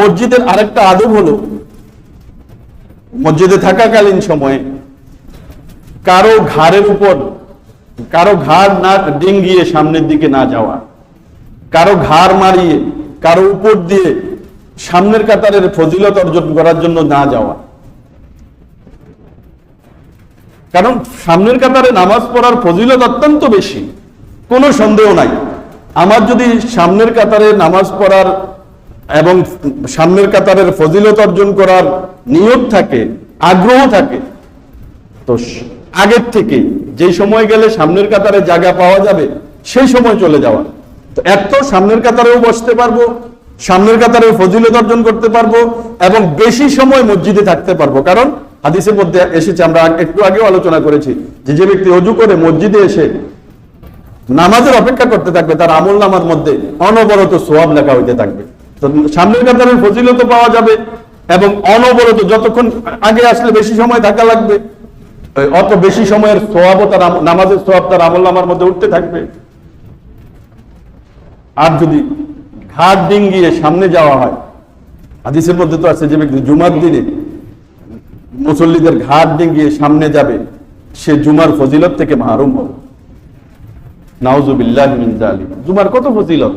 মসজিদের আরেকটা আদব হলো মসজিদে থাকাকালীন সময়ে কারও ঘাড়ের উপর, কারও ঘাড় না ডিঙ্গিয়ে সামনের দিকে না যাওয়া, কারও ঘাড় মারিয়ে, কারও উপর দিয়ে সামনের কাতারের ফজিলত অর্জন করার জন্য না যাওয়া। কারণ সামনের কাতারে নামাজ পড়ার ফজিলত অত্যন্ত বেশি, কোনো সন্দেহ নাই। আমার যদি সামনের কাতারে নামাজ পড়ার এবং সামনের কাতারের ফজিলত অর্জন করার নিয়ত থাকে, আগ্রহ থাকে। তো আগের থেকে যে সময় গেলে সামনের কাতারে জায়গা পাওয়া যাবে, সেই সময় চলে যাওয়া। তো এত সামনের কাতারেও বসতে পারব, সামনের কাতারে ফজিলত অর্জন করতে পারব এবং বেশি সময় মসজিদে থাকতে পারব। কারণ হাদিসের মধ্যে এসেছে, আমরা একটু আগেও আলোচনা করেছি যে যে ব্যক্তি অজু করে মসজিদে এসে নামাজের অপেক্ষা করতে থাকবে, তার আমল নামার মধ্যে অনবরত সোয়াব লেখা হইতে থাকবে। সামনের কাতারের ফজিলত পাওয়া যাবে এবং অনবরত যতক্ষণ আগে আসলে বেশি সময় থাকা লাগবে অত বেশি সময়ের সোয়াবও তার নামাজের সোয়াব তার আমল নামার মধ্যে উঠতে থাকবে। আর যদি ঘাট ডিঙ্গিয়ে সামনে যাওয়া হয়, হাদিসের মধ্যে তো আছে যে ব্যক্তি জুমার দিনে মুসল্লিদের ঘাট ডিঙ্গিয়ে সামনে যাবে, সে জুমার ফজিলত থেকে মাহরুম হবে। নাউজুবিল্লাহ জুমার কত ফজিলত?